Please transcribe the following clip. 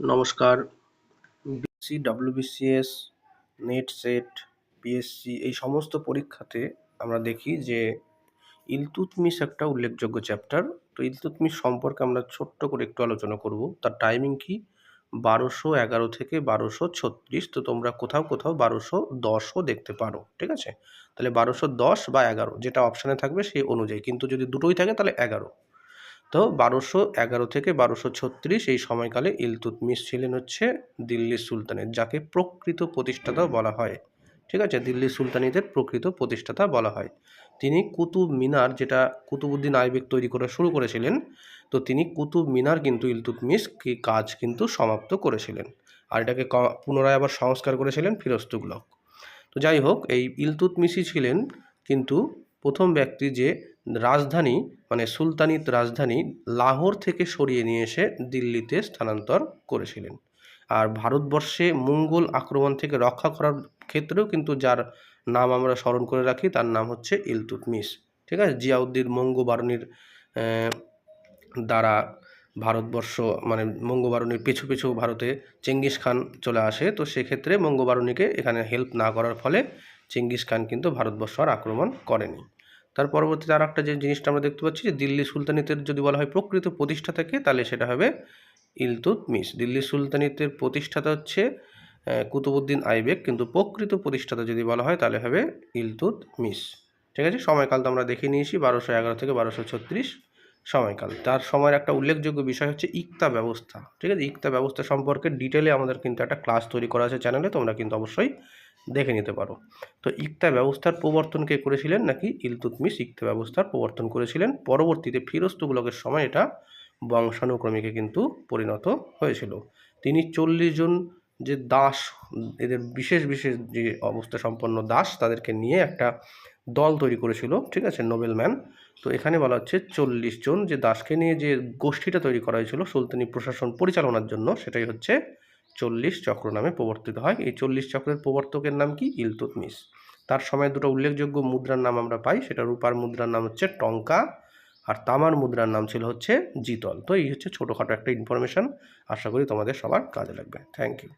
নমস্কার। BC WBCS NET SET PSC এই সমস্ত পরীক্ষাতে আমরা দেখি যে ইলতুৎমিশ একটা উল্লেখযোগ্য চ্যাপ্টার তো ইলতুতমিস সম্পর্কে আমরা ছোট্ট করে একটু আলোচনা করব। তার টাইমিং কি? বারোশো এগারো থেকে বারোশো ছত্রিশ। তো তোমরা কোথাও কোথাও বারোশো দশও দেখতে পারো, ঠিক আছে? তাহলে বারোশো দশ বা এগারো যেটা অপশানে থাকবে সেই অনুযায়ী। কিন্তু যদি দুটোই থাকে তাহলে এগারো। তো বারোশো এগারো থেকে বারোশো ছত্রিশ এই সময়কালে ইলতুৎমিশ ছিলেন হচ্ছে দিল্লি সুলতানের যাকে প্রকৃত প্রতিষ্ঠাতা বলা হয়। ঠিক আছে? দিল্লি সুলতানিদের প্রকৃত প্রতিষ্ঠাতা বলা হয়। তিনি কুতুব মিনার যেটা কুতুবুদ্দিন আইবেক তৈরি করা শুরু করেছিলেন, তো তিনি কুতুব মিনার কিন্তু ইলতুৎমিশ কি কাজ কিন্তু সমাপ্ত করেছিলেন। আর এটাকে পুনরায় আবার সংস্কার করেছিলেন ফিরোজ তুগলক তো যাই হোক, এই ইলতুৎমিশই ছিলেন কিন্তু প্রথম ব্যক্তি যে রাজধানী মানে সুলতানিত রাজধানী লাহোর থেকে সরিয়ে নিয়ে এসে দিল্লিতে স্থানান্তর করেছিলেন। আর ভারতবর্ষে মঙ্গল আক্রমণ থেকে রক্ষা করার ক্ষেত্রেও কিন্তু যার নাম আমরা স্মরণ করে রাখি, তার নাম হচ্ছে ইলতুৎমিশ। ঠিক আছে? জিয়াউদ্দিন মঙ্গবারণীর দ্বারা ভারতবর্ষ মানে মঙ্গবারণীর পিছু পিছু ভারতে চেঙ্গিস খান চলে আসে, তো সেক্ষেত্রে মঙ্গবারণীকে এখানে হেল্প না করার ফলে চেঙ্গিস খান কিন্তু ভারতবর্ষ আর আক্রমণ করেনি। তার পরবর্তীতে আর একটা যে জিনিসটা আমরা দেখতে পাচ্ছি যে দিল্লি সুলতানিতের যদি বলা হয় প্রকৃত প্রতিষ্ঠাতাকে তাহলে সেটা হবে ইলতুৎমিশ দিল্লি সুলতানিতের প্রতিষ্ঠাতা হচ্ছে কুতুবুদ্দিন আইবেক, কিন্তু প্রকৃত প্রতিষ্ঠাতা যদি বলা হয়, তাহলে হবে ইলতুৎমিশ ঠিক আছে? সময়কাল তো আমরা দেখে নিয়েছি, বারোশো এগারো থেকে বারোশো ছত্রিশ। সময়কাল। তার সময়ের একটা উল্লেখযোগ্য বিষয় হচ্ছে ইকতা ব্যবস্থা। ঠিক আছে? ইকতা ব্যবস্থা সম্পর্কে ডিটেলে আমাদের কিন্তু একটা ক্লাস তৈরি করা আছে চ্যানেলে তোমরা কিন্তু অবশ্যই দেখে নিতে পারো। তো ইকতা ব্যবস্থার প্রবর্তন কে করেছিলেন নাকি? ইলতুৎমিশ ইকতা ব্যবস্থার প্রবর্তন করেছিলেন। পরবর্তীতে ফিরোজ সময় এটা বংশানুক্রমিকে কিন্তু পরিণত হয়েছিল। তিনি চল্লিশ জন যে দাস, এদের বিশেষ বিশেষ যে অবস্থা সম্পন্ন দাস, তাদেরকে নিয়ে একটা দল তৈরি করেছিল। ঠিক আছে? নোবেল ম্যান তো এখানে বলা হচ্ছে চল্লিশ জন যে দাসকে নিয়ে যে গোষ্ঠীটা তৈরি করা হয়েছিল সুলতানি প্রশাসন পরিচালনার জন্য, সেটাই হচ্ছে চল্লিশ চক্র নামে প্রবর্তিত হয়। এই চল্লিশ চক্রের প্রবর্তকের নাম কি? ইলতুৎমিশ তার সময় দুটো উল্লেখযোগ্য মুদ্রার নাম আমরা পাই, সেটা রূপার মুদ্রার নাম হচ্ছে টঙ্কা আর তামার মুদ্রার নাম ছিল হচ্ছে জিতল। তো এই হচ্ছে ছোটোখাটো একটা ইনফরমেশন আশা করি তোমাদের সবার কাজে লাগবে। Thank you